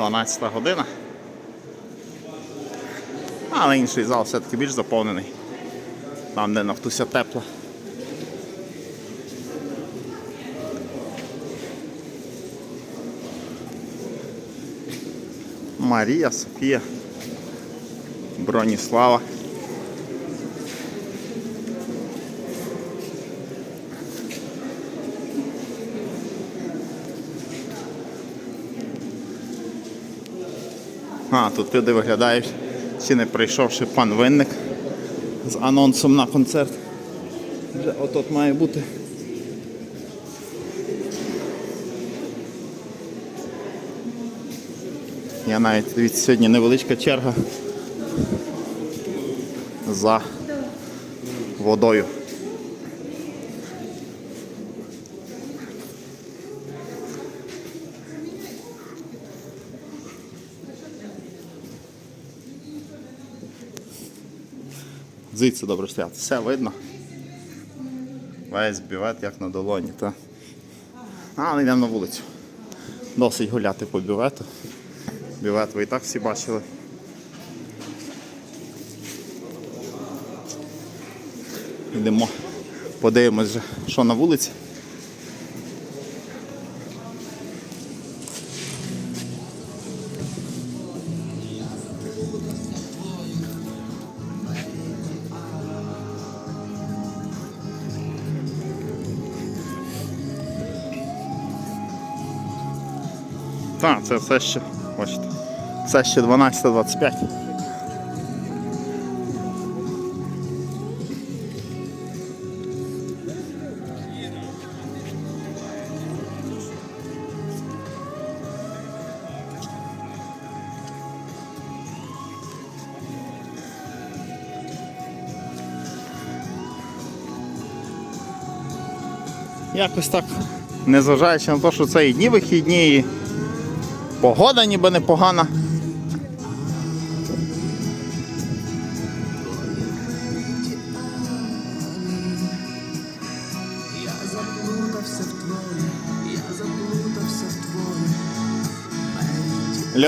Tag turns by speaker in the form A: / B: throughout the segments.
A: 12 година. Але інший зал все-таки більш заповнений. Там, де Нафтуся тепла. Марія, Софія, Броніслава. А, тут люди виглядають, чи не прийшовши пан Винник з анонсом на концерт. Вже отут має бути. Я навіть дивіться, сьогодні невеличка черга за водою. Звідси добре стояти. Все видно. Весь бювет як на долоні. Та. А, йдемо на вулицю. Досить гуляти по бювету. Бювет ви і так всі бачили. Йдемо, подивимось, що на вулиці. Так, це все ще, бачите, це ще 12.25. Якось так, незважаючи на те, що це і дні вихідні, і погода ніби непогана.
B: Я заплутався в твоє, я заплутався в твоє.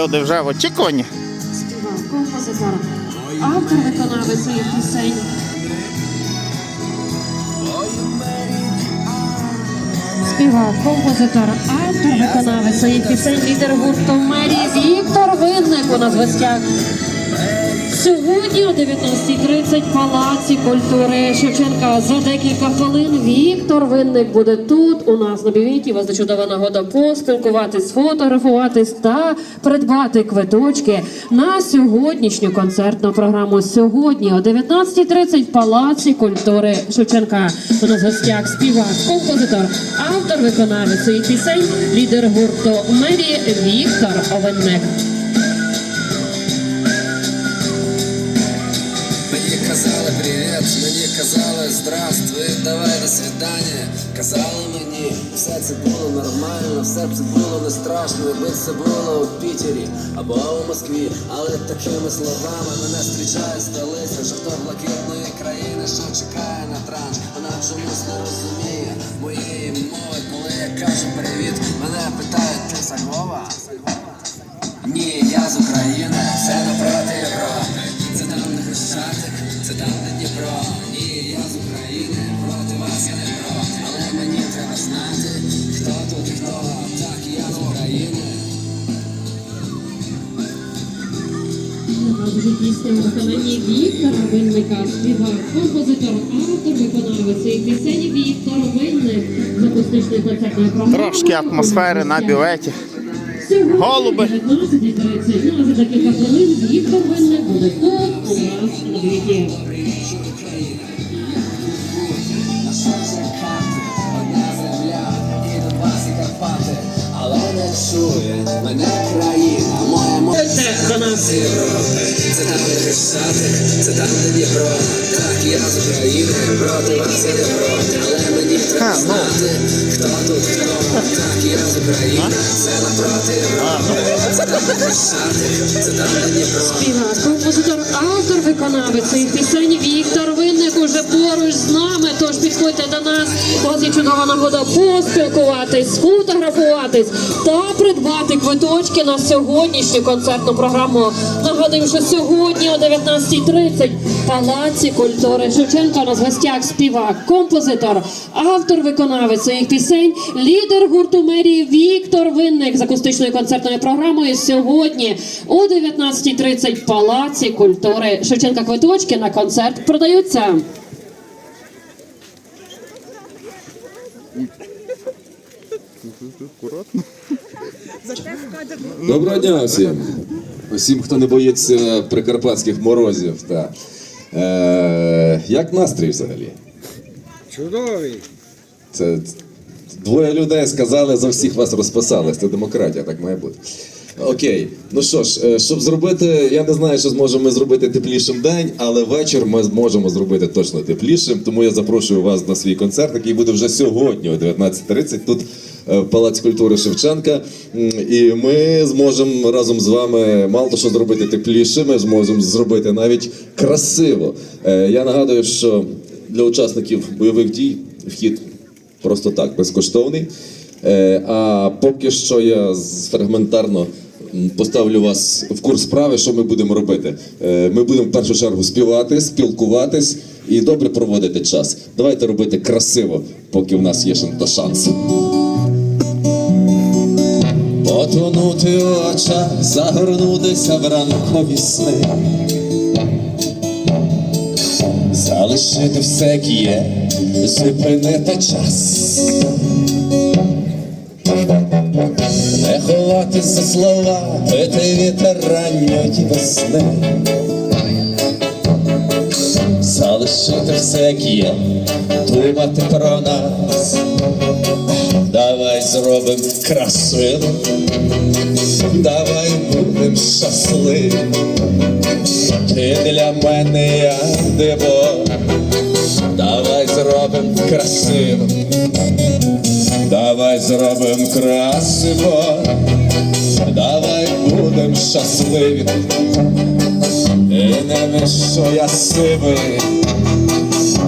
A: Люди вже в очікуванні.
C: Співав композитор, автор виконавець своїх пісень. Співав композитор, автор виконавець своїх пісень, лідер гурту Мері Віктор Винник у нас гостях. Сьогодні о 19.30 в Палаці культури Шевченка. За декілька хвилин Віктор Винник буде тут, у нас на бівіті. Вас чудова нагода поспілкуватись, сфотографуватись та придбати квиточки на сьогоднішню концертну програму. Сьогодні о 19.30 в Палаці культури Шевченка. У нас гостях співак, композитор, автор виконавець своїх пісень, лідер гурту Мері Віктор Винник.
B: Мені казали привіт, мені казали здравствуй, давай до свидання. Казали мені, все це було нормально, все це було не страшно, якби це було у Пітері або у Москві. Але такими словами мене зустрічає столиця, жовто блакитної країни, що чекає на транш. Вона чомусь не розуміє моєї мови, коли я кажу привіт. Мене питають, ти Сагова?
C: Назві пісня виконанні Віктора Винника співак, композитор, автор виконавець цієї пісені Віктор Винник з акустичної концертної програми.
A: Трошки атмосфери на бюветі.
C: Сьогодні
A: Голуби.
C: 19.30. Ну, а за декілька хвилин Віктор Винник буде тут у нас на бюветі.
B: Одна земля і Донбас і Карпати. Але не чує мене країна, моя моя.
C: Це за.
B: Це там не Штати, це там не Дніпро. Так, я з України, проти вас я не проти. Але мені
A: треба знати,
B: Хто тут хто? Так я з України, це напроти Європи. Це там де Штати, це там де Дніпро.
C: Співак, композитор, автор, виконавець цих пісень Віктор Винник уже поруч з нами. Тож підходьте до нас. У вас є чудова нагода поспілкуватись, сфотографуватись та придбати квиточки на сьогоднішню концертну програму. Нагадую, що сьогодні о 19.30 в Палаці культури Шевченка у нас в гостях співак, композитор, автор, виконавець своїх пісень, лідер гурту мерії Віктор Винник з акустичною концертною програмою сьогодні о 19.30 в Палаці культури Шевченка квиточки на концерт продаються.
A: Акуратно.
D: Доброго дня всім. Усім, хто не боїться прикарпатських морозів. Та. Е, як настрій взагалі?
E: Чудовий.
D: Це двоє людей сказали, за всіх вас розписались. Це демократія, так має бути. Окей, ну що ж, е, щоб зробити, я не знаю, що зможемо ми зробити теплішим день, але вечір ми зможемо зробити точно теплішим. Тому я запрошую вас на свій концерт, який буде вже сьогодні о 19.30 тут е, в Палаці культури Шевченка. І ми зможемо разом з вами мало того, що зробити тепліше, ми зможемо зробити навіть красиво. Е, Я нагадую, що для учасників бойових дій вхід просто так, безкоштовний. Е, А поки що я фрагментарно поставлю вас в курс справи, що ми будемо робити. Ми будемо в першу чергу співати, спілкуватись і добре проводити час. Давайте робити красиво, поки в нас є ще шанс. Потонути в загорнутися в ранкові сни. Залишити все, є, зупинити час. Не ховатись за слова, пити вітер ранньої весни. Залишити все, є, думати про нас. Давай зробим красиво, давай будем щасливі. Ти для мене як диво, давай зробим красиво, давай зробим красиво, давай будем щасливі. Ти не виш, що я сивий,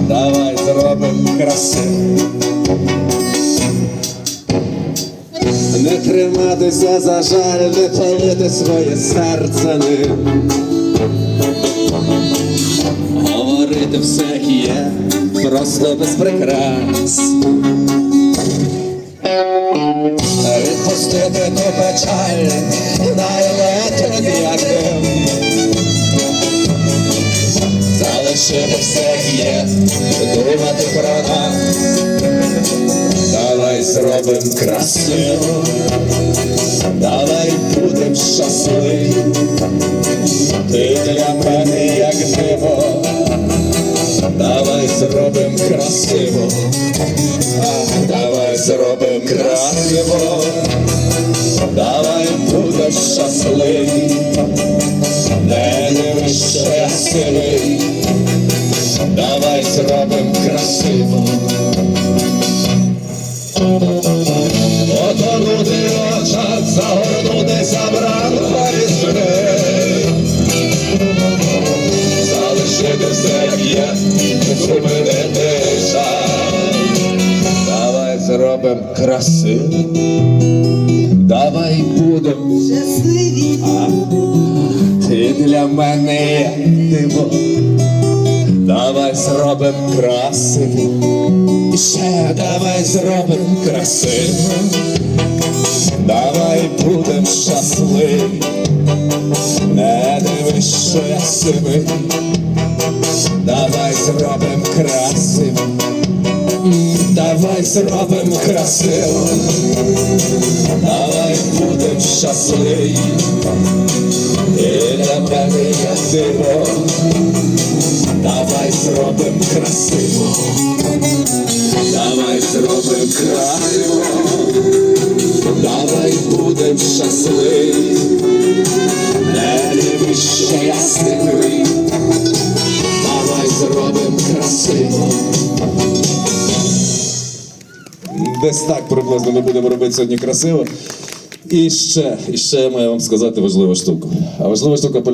D: давай зробим красиво. Не триматися за жаль, не палити своє серце ним. Говорити все є, просто без прикрас. Відпустити ту печаль, найлетить як дим. Залишити все є, думати про нас. Зробим красиво, давай будем щасливі. Ти для мене як диво, давай зробим красиво, давай зробим красиво, давай будем щасливі, не дивись, що Залишити все, як є, зупинити час. Давай зробим красиво, давай будем
F: Щасливі.
D: Ти для мене як диво, давай зробим красиво. І ще давай зробим красиво, давай будем щасливі, не дивись, що я сивий, давай зробим красиво, давай зробим красиво, давай будем щасливі, і для мене я диво, давай зробим красиво. Давай зробим красиво, давай будем щасливі, не що я сивий, десь так приблизно ми будемо робити сьогодні красиво. І ще, і ще я маю вам сказати важливу штуку. А важлива штука полягає.